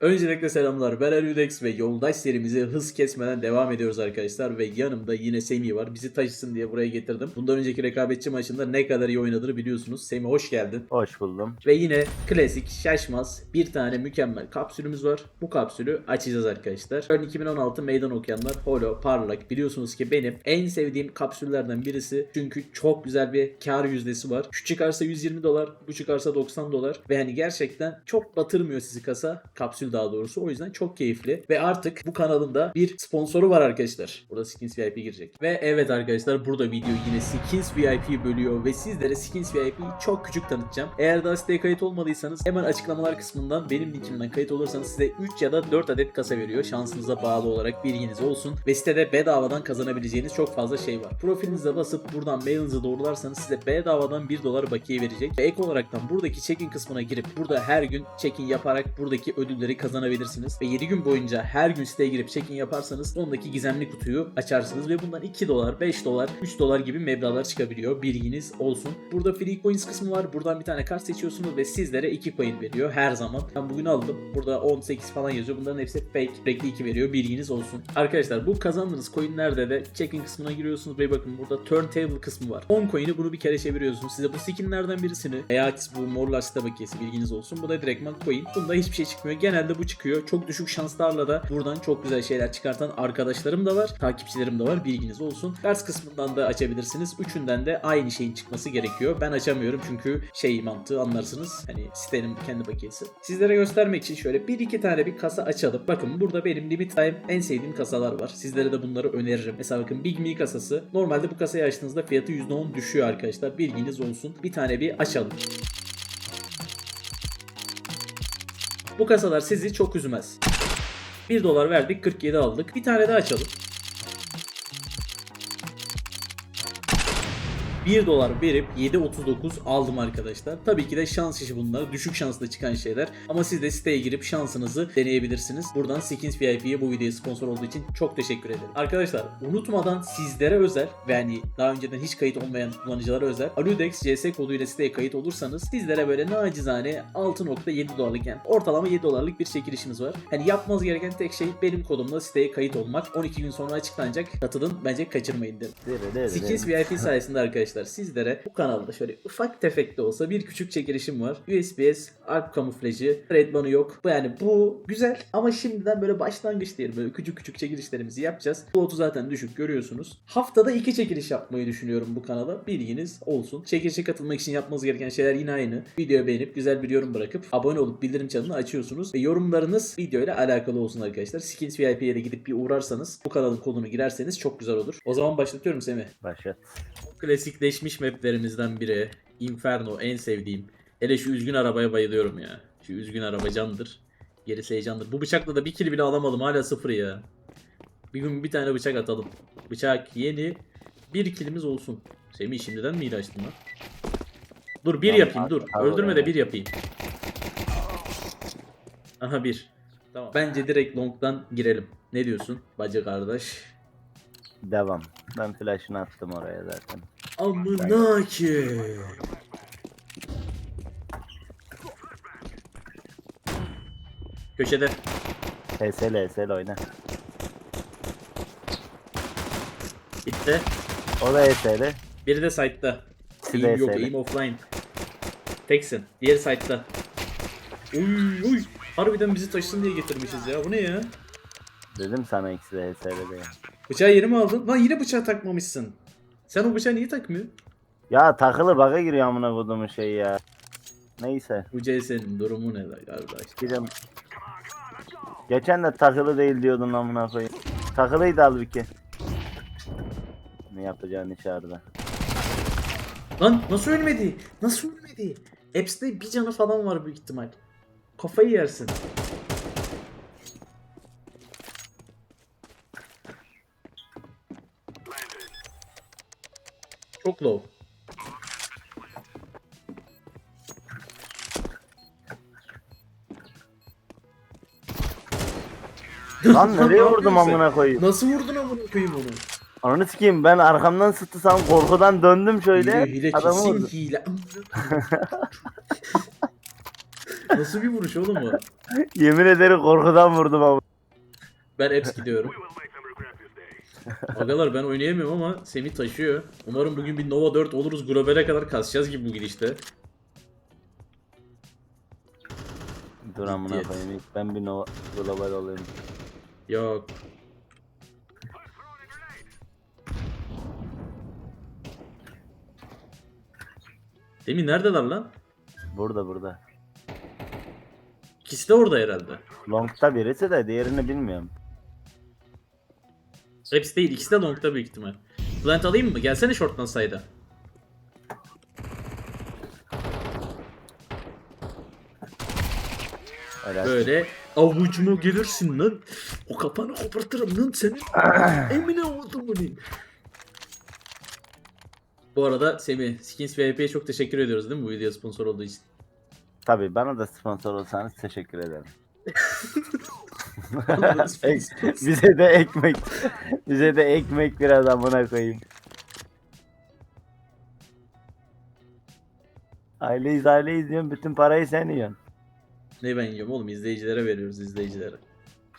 Öncelikle selamlar. Ben Eludex ve yoldaş serimize hız kesmeden devam ediyoruz arkadaşlar. Ve yanımda yine Semih var. Bizi taşısın diye buraya getirdim. Bundan önceki rekabetçi maçında ne kadar iyi oynadığını biliyorsunuz. Semih hoş geldin. Hoş buldum. Ve yine klasik şaşmaz bir tane mükemmel kapsülümüz var. Bu kapsülü açacağız arkadaşlar. Ön 2016 meydan okuyanlar holo parlak. Biliyorsunuz ki benim en sevdiğim kapsüllerden birisi. Çünkü çok güzel bir kar yüzdesi var. Şu çıkarsa 120 dolar, bu çıkarsa 90 dolar. Ve hani gerçekten çok batırmıyor sizi kasa. Kapsül daha doğrusu. O yüzden çok keyifli. Ve artık bu kanalın da bir sponsoru var arkadaşlar. Burada Skins VIP girecek. Ve evet arkadaşlar burada video yine Skins VIP bölüyor ve sizlere Skins VIP'yi çok küçük tanıtacağım. Eğer daha siteye kayıt olmadıysanız hemen açıklamalar kısmından benim linkimden kayıt olursanız size 3 ya da 4 adet kasa veriyor. Şansınıza bağlı olarak bilginiz olsun. Ve sitede bedavadan kazanabileceğiniz çok fazla şey var. Profilinize basıp buradan mailinizi doğrularsanız size bedavadan 1 dolar bakiye verecek. Ve ek olaraktan buradaki check-in kısmına girip burada her gün check-in yaparak buradaki ödülleri kazanabilirsiniz. Ve 7 gün boyunca her gün siteye girip check-in yaparsanız sondaki gizemli kutuyu açarsınız ve bundan 2 dolar, 5 dolar, 3 dolar gibi meblağlar çıkabiliyor. Bilginiz olsun. Burada free coins kısmı var. Buradan bir tane kart seçiyorsunuz ve sizlere 2 coin veriyor her zaman. Ben bugün aldım. Burada 18 falan yazıyor. Bunların hepsi fake. Sürekli 2 veriyor. Bilginiz olsun. Arkadaşlar bu kazandığınız coinlerde de check-in kısmına giriyorsunuz ve bakın burada turntable kısmı var. 10 coin'i bunu bir kere çeviriyorsunuz. Size bu skinlerden birisini veya bu mor lastik bakiyesi bilginiz olsun. Bu da direktman coin. Bunda hiçbir şey çıkmıyor. Genelde bu çıkıyor. Çok düşük şanslarla da buradan çok güzel şeyler çıkartan arkadaşlarım da var. Takipçilerim de var. Bilginiz olsun. Ders kısmından da açabilirsiniz. Üçünden de aynı şeyin çıkması gerekiyor. Ben açamıyorum çünkü şey mantığı anlarsınız. Hani sitenin kendi bakiyesi. Sizlere göstermek için şöyle bir iki tane bir kasa açalım. Bakın burada benim limit time en sevdiğim kasalar var. Sizlere de bunları öneririm. Mesela bakın Big Me kasası. Normalde bu kasayı açtığınızda fiyatı %10 düşüyor arkadaşlar. Bilginiz olsun. Bir tane bir açalım. Bu kasalar sizi çok üzmez. 1 dolar verdik 47 aldık. Bir tane daha açalım. 1 dolar verip 7.39 aldım arkadaşlar. Tabii ki de şans işi bunlar. Düşük şansla çıkan şeyler. Ama siz de siteye girip şansınızı deneyebilirsiniz. Buradan Skins VIP'ye bu videoya sponsor olduğu için çok teşekkür ederim. Arkadaşlar unutmadan sizlere özel ve hani daha önceden hiç kayıt olmayan kullanıcılara özel Aludex CS koduyla siteye kayıt olursanız sizlere böyle nacizane 6.7 dolarlık yani ortalama 7 dolarlık bir çekilişimiz var. Hani yapmanız gereken tek şey benim kodumla siteye kayıt olmak. 12 gün sonra açıklanacak. Katılın bence kaçırmayın derim. Skins VIP sayesinde arkadaşlar sizlere bu kanalda şöyle ufak tefek de olsa bir küçük çekilişim var. USPS, Alp kamuflajı, red banı yok. Bu Yani bu güzel ama şimdiden böyle başlangıç diyelim. Böyle küçük küçük çekilişlerimizi yapacağız. Slotu zaten düşük görüyorsunuz. Haftada iki çekiliş yapmayı düşünüyorum bu kanala. Bilginiz olsun. Çekilişe katılmak için yapmanız gereken şeyler yine aynı. Videoyu beğenip güzel bir yorum bırakıp abone olup bildirim çanını açıyorsunuz. Ve yorumlarınız videoyla alakalı olsun arkadaşlar. Skins VIP'ye de gidip bir uğrarsanız bu kanalın kodunu girerseniz çok güzel olur. O zaman başlatıyorum Semih. Başlat. Klasikleşmiş maplerimizden biri. Inferno en sevdiğim. Hele şu üzgün arabaya bayılıyorum ya. Şu üzgün araba candır. Gerisi heyecandır. Bu bıçakla da bir kill bile alamadım. Hala sıfır ya. Bir gün bir tane bıçak atalım. Bıçak yeni. Bir killimiz olsun. Semih şimdiden mi iyi açtın lan? Dur bir yapayım dur. Öldürme de bir yapayım. Aha bir. Tamam. Bence direkt long'dan girelim. Ne diyorsun bacı kardeş? Devam. Ben flash'ını attım oraya zaten. Amına ki. Köşede. HSL HSL oyna. Bitti. O da HSL. Biri de side'da. İkisi de Aim yok, HSL. aim offline. Teksin. Diğeri side'da. Uy uy. Harbiden bizi taşısın diye getirmişiz ya. Bu ne ya? Dedim sana ikisi de HSL diye. Bıçağı yeni mi aldın? Lan yine bıçağı takmamışsın. Sen o bıçağı niye takmıyorsun? Ya takılı bug'a giriyor amına kodumun şey ya. Neyse. Bu CS'nin durumu ne kardeş? Gidelim. Geçen de takılı değil diyordun amına koyayım. Takılıydı halbuki. Ne yapacağını içeride. Lan nasıl ölmedi? Nasıl ölmedi? Apps'te bir canı falan var büyük ihtimal. Kafayı yersin. Çok low. Lan nereye Ne vurdum sen? amına koyayım? Nasıl vurdun amına koyayım onu? Ananı sikeyim ben arkamdan sıktısam korkudan döndüm şöyle. Hile, hile adamı kesin vurdum. hile. Nasıl bir vuruş oğlum o? Yemin ederim korkudan vurdum ama. Ben Eps gidiyorum. Agalar ben oynayamıyorum ama Semih taşıyor. Umarım bugün bir Nova 4 oluruz. Globale kadar kasacağız gibi bu gidişte. Dur amına Ciddiyet. koyayım. ilk Ben bir Nova global olayım. Yok. Semih neredeler lan? Burada burada. İkisi de orada herhalde. Long'ta birisi de diğerini bilmiyorum. Hepsi değil. ikisi de long'da büyük ihtimal. Plant alayım mı? Gelsene short'tan sayda. Böyle avucuma gelirsin lan. O kafanı kopartırım lan senin. Emine oldum bunu. Bu arada Semih, Skins VIP'ye çok teşekkür ediyoruz değil mi bu video sponsor olduğu için? Tabii bana da sponsor olsanız teşekkür ederim. Bize de ekmek. bize de ekmek biraz amına koyayım. Aileyiz aileyiz diyorsun bütün parayı sen yiyorsun. ne ben yiyorum oğlum izleyicilere veriyoruz izleyicilere.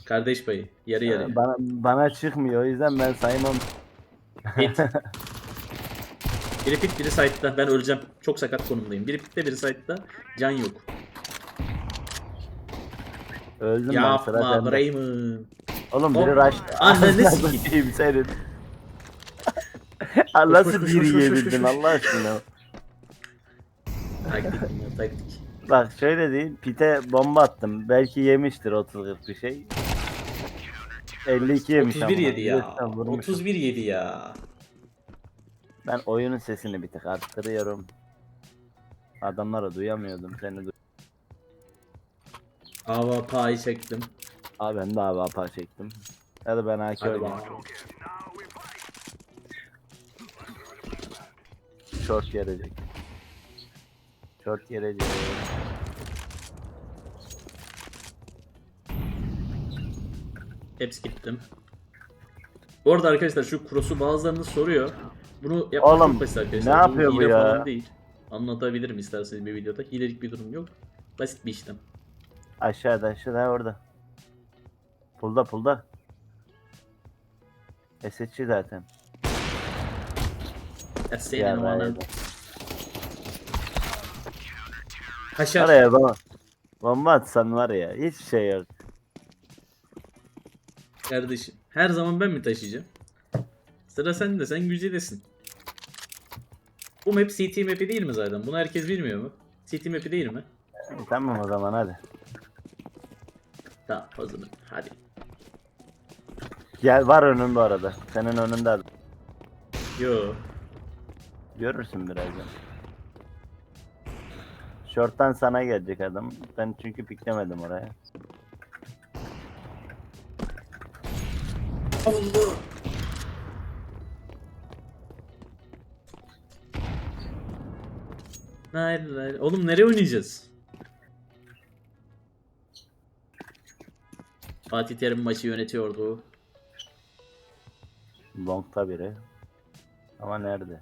Kardeş payı yarı yarıya. Bana, bana çıkmıyor o yüzden ben saymam. Hit. Biri pit biri side'da. Ben öleceğim. Çok sakat konumdayım. Biri pitte biri side'da. Can yok. Öldüm ben sıra Yapma sende. Raymond. Oğlum Hop. biri rush. Ananı Ağzına sikeyim. senin. Koş, koş, nasıl koş, bir koş, koş, yiyebildin koş. Allah aşkına. Taktik ya taktik. Bak şöyle değil. Pite bomba attım. Belki yemiştir 30-40 bir şey. 52 yemiş 31 ama. yedi ya. Lütfen vurmuş. 31 yedi ya. Ben oyunun sesini bir tık arttırıyorum. Adamları duyamıyordum. Seni duy Hava payı çektim. Abi ben de apa çektim. Ya da ben AK Hadi oynayayım. bakalım. Short gelecek. Short gelecek. Hepsi gittim. Bu arada arkadaşlar şu cross'u bazılarınız soruyor. Bunu yapmak Oğlum, çok basit arkadaşlar. ne yapıyor bu hile ya? Falan değil. Anlatabilirim isterseniz bir videoda. Hilelik bir durum yok. Basit bir işlem. Aşağıda aşağıda orada. Pulda pulda. SSC zaten. Ya senin Ya ben-. Kaşar. Araya baba. Bomba atsan var ya hiçbir şey yok. Kardeşim. Her zaman ben mi taşıyacağım? Sıra sende. Sen güzelisin. Bu map CT map'i değil mi zaten? Bunu herkes bilmiyor mu? CT map'i değil mi? Tamam o zaman hadi. Tamam zaman. Hadi. Gel var önün bu arada. Senin önünde adam. Yo. Görürsün birazdan. Short'tan sana gelecek adam. Ben çünkü piklemedim oraya. Allah. Hayır, hayır. Oğlum nereye oynayacağız? Fatih Terim maçı yönetiyordu. Long'ta biri. Ama nerede?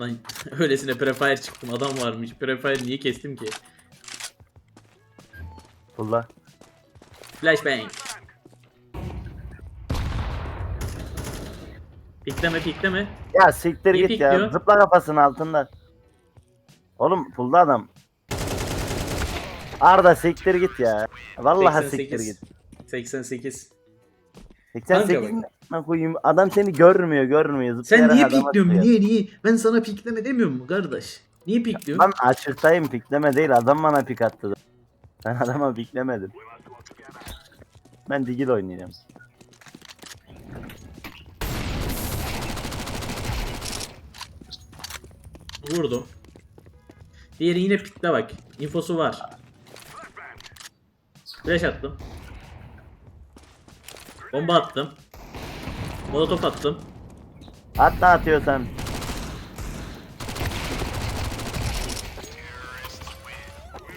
Lan öylesine prefire çıktım. Adam varmış. Prefire niye kestim ki? Pulla. Flashbang. Pikleme pikleme. Ya siktir Niye git ya. pikliyor? Zıpla kafasının altında. Oğlum pulla adam. Arda siktir git ya. Vallahi siktir git. 88. 88 Kanka ne lan koyayım? Adam seni görmüyor, görmüyor. Sen Zıplayarak niye adam pikliyorsun? atıyor. Niye niye? Ben sana pikleme demiyorum mu kardeş? Niye pikliyorsun? Ben açıktayım pikleme değil adam bana pik attı. Ben adama piklemedim. Ben digil oynayacağım. Vurdum. Diğeri yine pikte bak. Infosu var. Flash attım. Bomba attım. Molotof attım. At ne atıyorsan.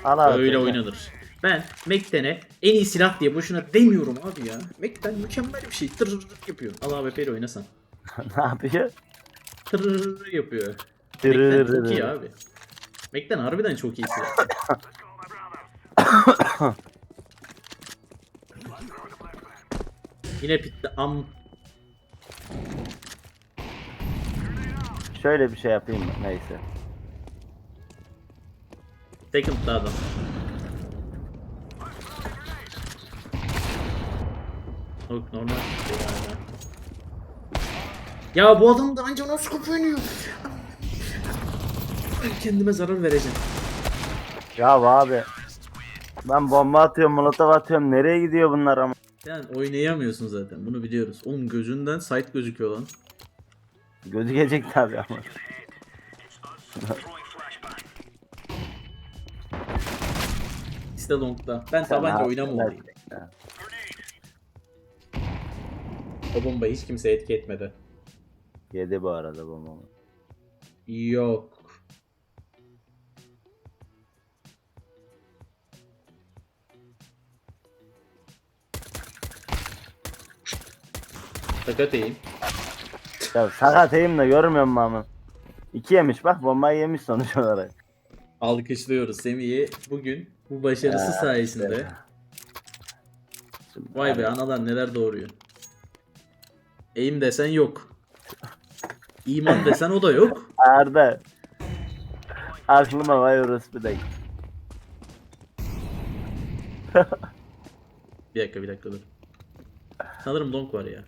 Al abi. Öyle oynanır. Ben Mekten'e en iyi silah diye boşuna demiyorum abi ya. Mekten mükemmel bir şey. Tır tır tır yapıyor. Al AWP ile oynasan. ne yapıyor? tırrrr yapıyor. Mac'den çok iyi abi. Mac'den harbiden çok iyi silah. Yine pitte am Şöyle bir şey yapayım mı? Neyse. second'da adam. Yok normal şey. Ya bu adam da anca nasıl oynuyor? Kendime zarar vereceğim. Ya abi. Ben bomba atıyorum, molotof atıyorum. Nereye gidiyor bunlar ama? Yani oynayamıyorsun zaten bunu biliyoruz. Oğlum gözünden sight gözüküyor lan. Gözükecek tabii ama. De long'da. Ben Sen tabanca. Ha. O bombayı hiç kimse etki etmedi. Yedi bu arada bombamı. Yok. Sakat eğim. Ya sakatayım da görmüyor musun ama? İki yemiş bak bombayı yemiş sonuç olarak. Alkışlıyoruz Semih'i bugün bu başarısı Ha, sayesinde. Şimdi Vay be analar neler doğuruyor. Eğim desen yok. İman desen o da yok. Arda. Aklıma vay orospu da. Bir dakika bir dakika dur. Sanırım donk var ya.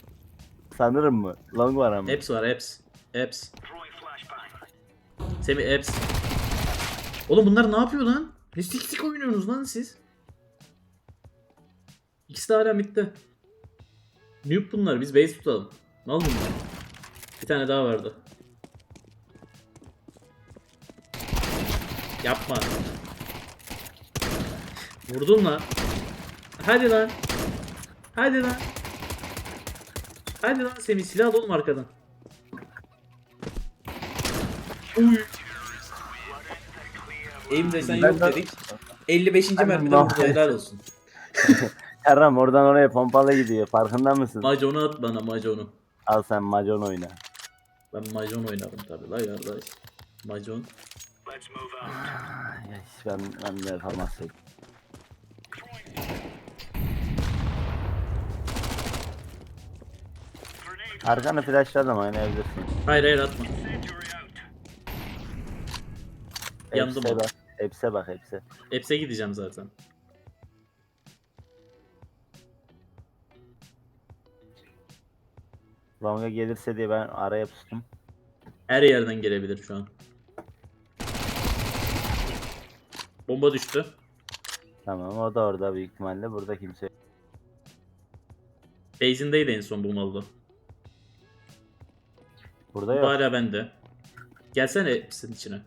Sanırım mı? Long var ama. Eps var Eps. Eps. Semih Eps. Oğlum bunlar ne yapıyor lan? Ne sik sik oynuyorsunuz lan siz? İkisi de hala midde. Noob bunlar biz base tutalım. Mal bunlar. Bir tane daha vardı. Yapma. Vurdun lan. Hadi lan. Hadi lan. Hadi lan Semih silah al oğlum arkadan. Uy. Aim desen Ben yok de- dedik. 55. Ben de mermide helal olsun. Kerem oradan oraya pompalı gidiyor. Farkında mısın? Maconu at bana maconu. Al sen macon oyna. Ben macon oynarım tabi la kardeş. Macon. Ay, ben, ben de yapamazsın. Arkanı flashladım oynayabilirsin. Hayır hayır atma. Yandım Hepse o. bak. Hepse bak hepse. Hepse gideceğim zaten. Longa gelirse diye ben araya pustum. Her yerden gelebilir şu an. Bomba düştü. Tamam o da orada büyük ihtimalle. Burada kimse. Base'indeydi en son bu malda. Burada Bu yok. hala bende. Gelsene hepsinin içine.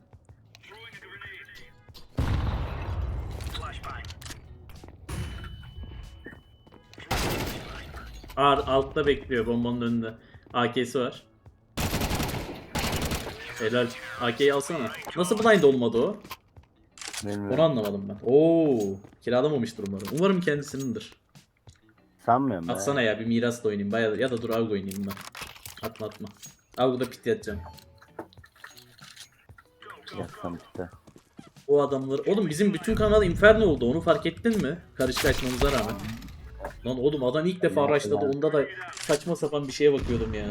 Ağır altta bekliyor bombanın önünde. AK'si var. Helal. AK'yi alsana. Nasıl blind olmadı o? Bilmiyorum. Onu anlamadım ben. Oo, kiralamamıştır umarım. Umarım kendisinindir. Sanmıyorum ben. Atsana ya bir miras da oynayayım. Bayağı, ya da dur Avgo oynayayım ben. Atma atma. Avgo'da pit yatacağım. Yaksam işte. O adamları... Oğlum bizim bütün kanal Inferno oldu. Onu fark ettin mi? Karışıklaşmamıza rağmen. Lan oğlum adam ilk defa araçladı. Onda da saçma sapan bir şeye bakıyordum ya.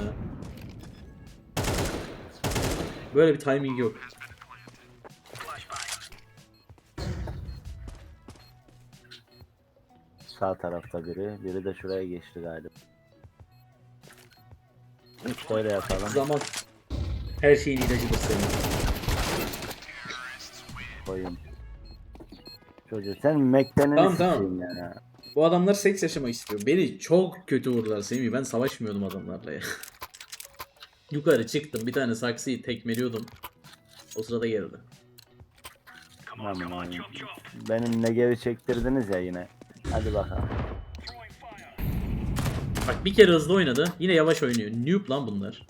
Böyle bir timing yok. Sağ tarafta biri. Biri de şuraya geçti galiba. Şöyle yapalım. Zaman her şeyin ilacıdır senin. Koyun. Çocuğu sen Mekten'ini Tamam, tamam. ya. Bu adamlar seks yaşamak istiyor. Beni çok kötü vurdular Semih. Ben savaşmıyordum adamlarla ya. Yukarı çıktım. Bir tane saksıyı tekmeliyordum. O sırada geldi. Aman. Benim Negev'i çektirdiniz ya yine. Hadi bakalım. Bak bir kere hızlı oynadı. Yine yavaş oynuyor. Noob lan bunlar.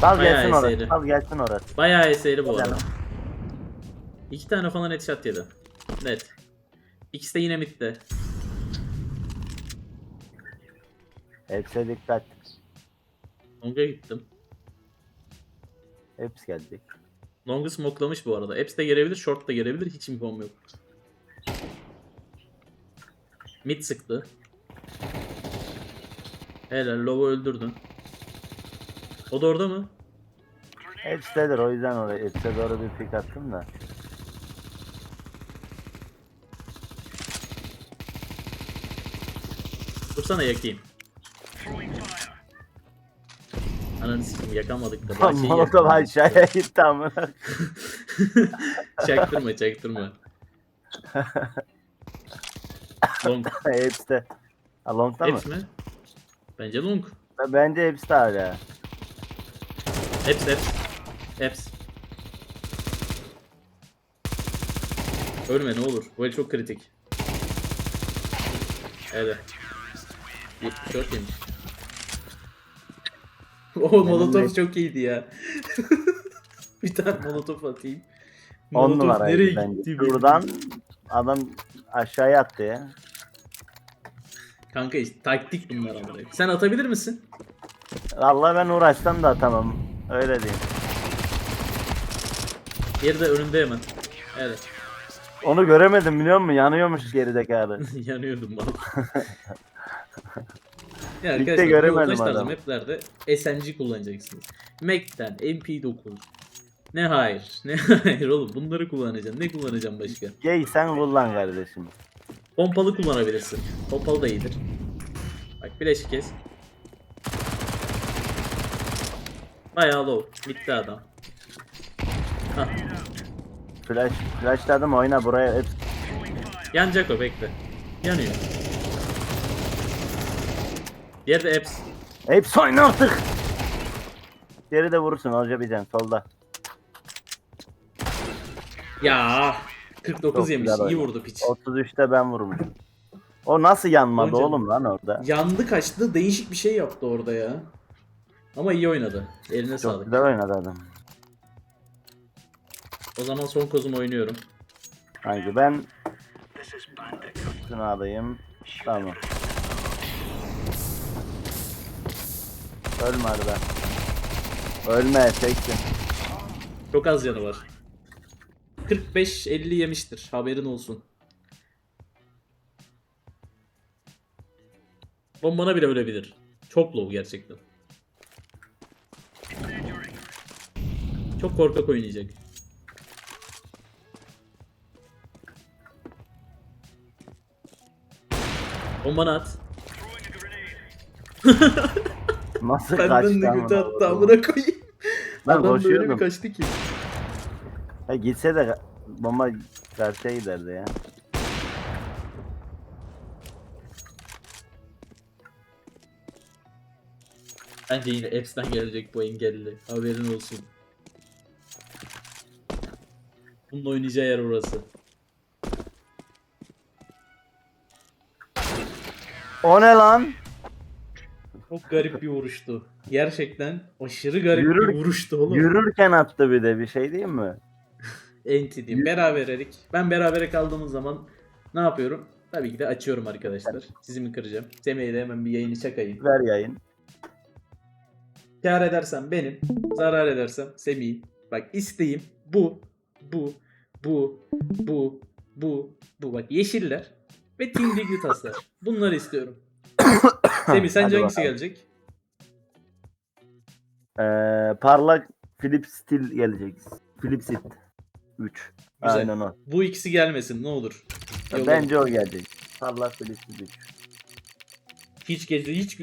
Sal Bayağı gelsin orası. Sal gelsin orası. Bayağı eseri bu arada. İki tane falan headshot yedi. Net. İkisi de yine midde. Hepsi dikkat. Long'a gittim. Hepsi gelecek. Long'u smoklamış bu arada. Apps de gelebilir, short da gelebilir. Hiç infom yok. Mid sıktı. Helal, Low'u öldürdün. O da orada mı? Hepsidedir o yüzden oraya hepsine doğru bir pik attım da. Dursana yakayım. Ananı sikeyim yakamadık da. bahçeyi Molotov yakamadık. aşağıya gitti amına. çaktırma çaktırma. Long. hepsi de. Ha, Long'da mı? Hepsi mi? Bence long. Bence hepsi de hala. Hepsi hepsi. Hepsi. Ölme ne olur. Bu el çok kritik. Evet. 74 yemiş. O molotof çok iyiydi ya. bir tane molotof atayım. 10 Molotof numaraydı nereye bence. gitti? Buradan adam aşağıya attı ya. Kanka işte taktik bunlar ama. Sen atabilir misin? Vallahi ben uğraşsam da atamam. Öyle diyeyim. Yeri de önünde hemen. Evet. Onu göremedim biliyor musun? Yanıyormuş geridekalı. Yanıyordum valla. ya arkadaşlar bu göremedim yoldaş tarzı maplerde SMG kullanacaksınız. Mac'ten MP9. Ne hayır. Ne hayır oğlum bunları kullanacaksın. Ne kullanacaksın başka? Gey sen kullan kardeşim. Pompalı kullanabilirsin. Pompalı da iyidir. Bak flash kes. Bayağı low. Bitti adam. Hah. Flash, flashladım oyna buraya hep Yanacak o bekle. Yanıyor. Diğeri de Eps. hepsi oyna artık. Geri de vurursun olacaksın solda. Ya 49 Çok yemiş. güzel İyi oynadı. vurdu piç. 33'te ben vurmuşum. O nasıl yanmadı Önce- oğlum lan orada? Yandı kaçtı değişik bir şey yaptı orada ya. Ama iyi oynadı. Eline Çok sağlık. güzel oynadı adam. O zaman son kozumu oynuyorum. Hangi ben şunu alayım. Tamam. Ölme Arda. Ölme teksin. Çok az canı var. 45-50 yemiştir. Haberin olsun. Bombana bile ölebilir. Çok low gerçekten. Çok korkak oynayacak. Bombana at. Nasıl Benden kaçtı de amına kötü attı koyayım? amına koyayım. Ben Adam böyle bir koşuyordum. kaçtı ki. Ha, gitse de bomba karşıya giderdi ya. Bence yine Apps'ten gelecek bu engelli. Haberin olsun. Bunun oynayacağı yer orası. O ne lan? Çok garip bir vuruştu. Gerçekten aşırı garip Yürür- bir vuruştu oğlum. Yürürken attı bir de bir şey değil mi? Enti diyeyim. Beraberelik. Ben berabere kaldığımız zaman ne yapıyorum? Tabii ki de açıyorum arkadaşlar. Sizi mi kıracağım? Semih'e de hemen bir yayını çakayım. Ver yayın. Kar edersem benim, zarar edersem Semih'in. Bak isteğim bu, bu, bu, bu, bu, bu. Bak yeşiller ve tindigli taslar. Bunları istiyorum. Semih sence Hadi hangisi bakalım. gelecek? Ee, parlak Philip Steel gelecek. Philip Sit. 3. Güzel. Aynen o. Bu ikisi gelmesin ne olur. Yolla. Bence o gelecek. Parlak Philip Sit 3. Hiç gezi hiç...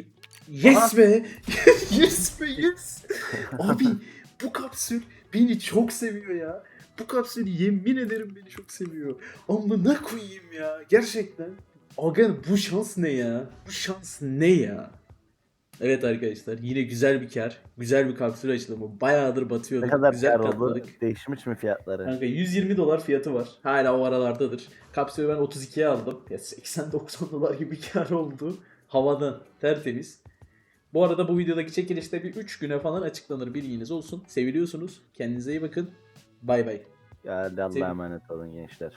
Yes be! yes be yes! Abi bu kapsül beni çok seviyor ya. Bu kapsül yemin ederim beni çok seviyor. Amına koyayım ya. Gerçekten. Aga bu şans ne ya? Bu şans ne ya? Evet arkadaşlar yine güzel bir kar. Güzel bir kapsül açılımı. Bayağıdır batıyorduk. Ne kadar güzel kar oldu? Değişmiş mi fiyatları? Kanka 120 dolar fiyatı var. Hala o aralardadır. Kapsülü ben 32'ye aldım. Ya 80-90 dolar gibi bir kar oldu. Havadan tertemiz. Bu arada bu videodaki çekilişte bir 3 güne falan açıklanır bilginiz olsun. Seviliyorsunuz. Kendinize iyi bakın. Bay bay. Ya Allah'a emanet olun gençler.